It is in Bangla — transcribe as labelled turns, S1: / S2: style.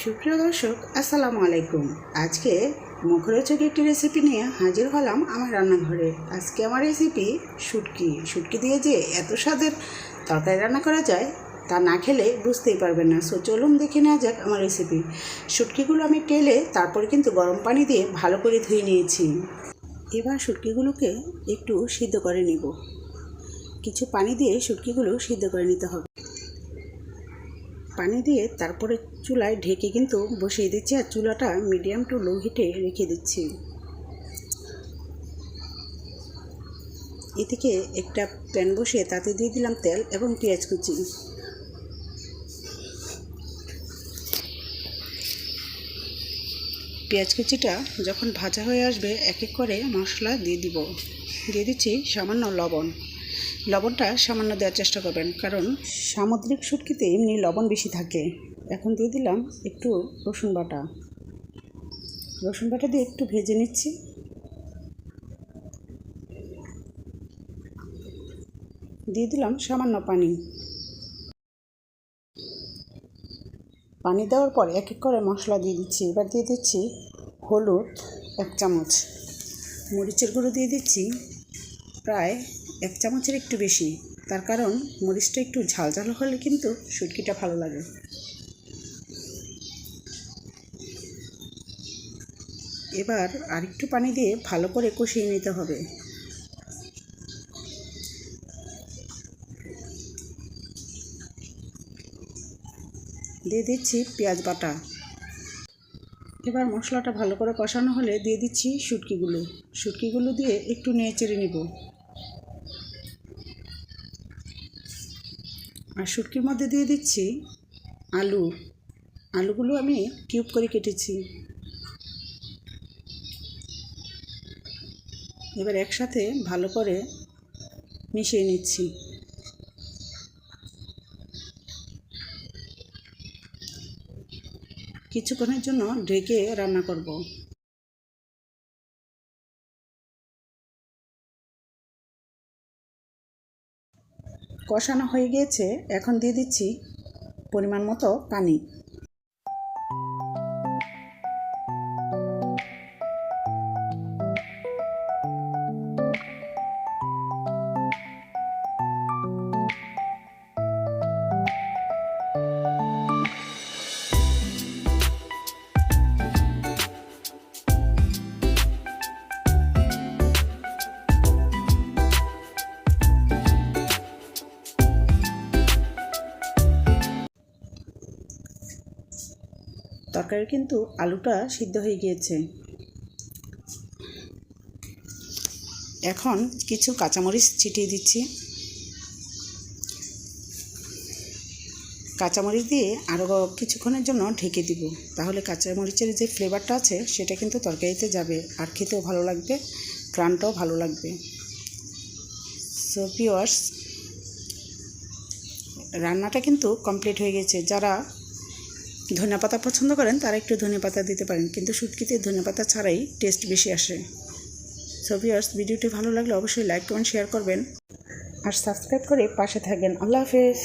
S1: সুপ্রিয় দর্শক, আসসালামু আলাইকুম। আজকে মুখরোচক একটি রেসিপি নিয়ে হাজির হলাম আমার রান্নাঘরে। আজকে আমার রেসিপি শুটকি। শুটকি দিয়ে যে এত স্বাদের তরকারি রান্না করা যায়, তা না খেলে বুঝতেই পারবেন না। সো চলুন দেখে নেওয়া যাক আমার রেসিপি শুটকিগুলো আমি টেলে তারপরে কিন্তু গরম পানি দিয়ে ভালো করে ধুয়ে নিয়েছি। এবার শুটকিগুলোকে একটু সিদ্ধ করে নিব। কিছু পানি দিয়ে শুটকিগুলো সিদ্ধ করে নিতে হবে। পানি দিয়ে তারপরে চুলায় ঢেকে কিন্তু বসিয়ে দিচ্ছি আর চুলাটা মিডিয়াম টু লো হিটে রেখে দিচ্ছি। এদিকে একটা প্যান বসিয়ে তাতে দিয়ে দিলাম তেল এবং পেঁয়াজ কুচি। পেঁয়াজ কুচিটা যখন ভাজা হয়ে আসবে, এক এক করে মশলা দিয়ে দিব। দিয়ে দিচ্ছি সামান্য লবণ। লবণটা সামান্য দেওয়ার চেষ্টা করবেন, কারণ সামুদ্রিক শুটকিতে এমনি লবণ বেশি থাকে। এখন দিয়ে দিলাম একটু রসুন বাটা। রসুন বাটা দিয়ে একটু ভেজে নিচ্ছি। দিয়ে দিলাম সামান্য পানি। পানি দেওয়ার পর এক এক করে মশলা দিয়ে দিচ্ছি। এবার দিয়ে দিচ্ছি হলুদ এক চামচ। মরিচের গুঁড়ো দিয়ে দিচ্ছি। প্রায় এক চামচের একটু বেশি। তার কারণ মরিচটা একটু ঝাল ঝাল হলে কিন্তু শুটকিটা ভালো লাগে। এবার আরেকটু পানি দিয়ে ভালো করে কষিয়ে নিতে হবে। দিয়ে দিচ্ছি পেঁয়াজ বাটা। এবার মশলাটা ভালো করে কষানো হলে দিয়ে দিচ্ছি শুটকিগুলো। শুটকিগুলো দিয়ে একটু নেড়ে চেড়ে নেব। আর শুটকির মধ্যে দিয়ে দিচ্ছি আলু। আলুগুলো আমি কিউব করে কেটেছি। এবার একসাথে ভালো করে মিশিয়ে নিচ্ছি। কিছুক্ষণের জন্য ঢেকে রান্না করব। কষানো হয়ে গিয়েছে এখন দিয়ে দিচ্ছি পরিমাণ মতো পানি। তরকারি কিন্তু আলুটা সিদ্ধ হয়ে গিয়েছে। এখন কিছু কাঁচামরিচ ছিটিয়ে দিচ্ছি। কাঁচামরিচ দিয়ে আরও কিছুক্ষণের জন্য ঢেকে দিব। তাহলে কাঁচামরিচের যে ফ্লেভারটা আছে, সেটা কিন্তু তরকারিতে যাবে। আর খেতেও ভালো লাগবে গ্রানটাও ভালো লাগবে। সো পিওয়ার্স রান্নাটা কিন্তু কমপ্লিট হয়ে গেছে। যারা ধনে পাতা পছন্দ করেন, তারা একটু ধনে পাতা দিতে পারেন। কিন্তু শুটকিতে ধনে পাতা ছাড়াই টেস্ট বেশি আসে। সো ভিউয়ার্স ভিডিওটি ভালো লাগলে অবশ্যই লাইক কমেন্ট শেয়ার করবেন। আর সাবস্ক্রাইব করে পাশে থাকবেন। আল্লাহ হাফেজ।